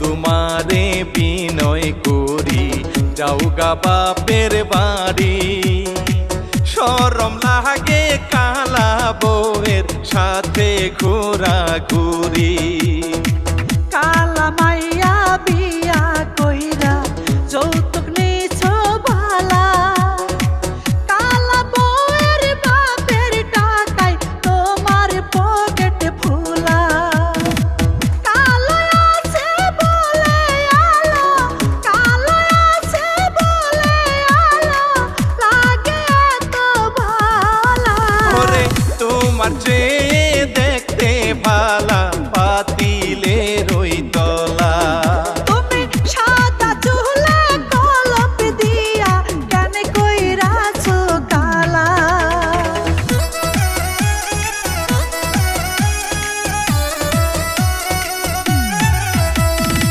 তোমারে বিনয় করি যাওগা বাপের বাড়ি। সরম লাগে কালা বউয়ের সাথে ঘোরা ঘুরি marching.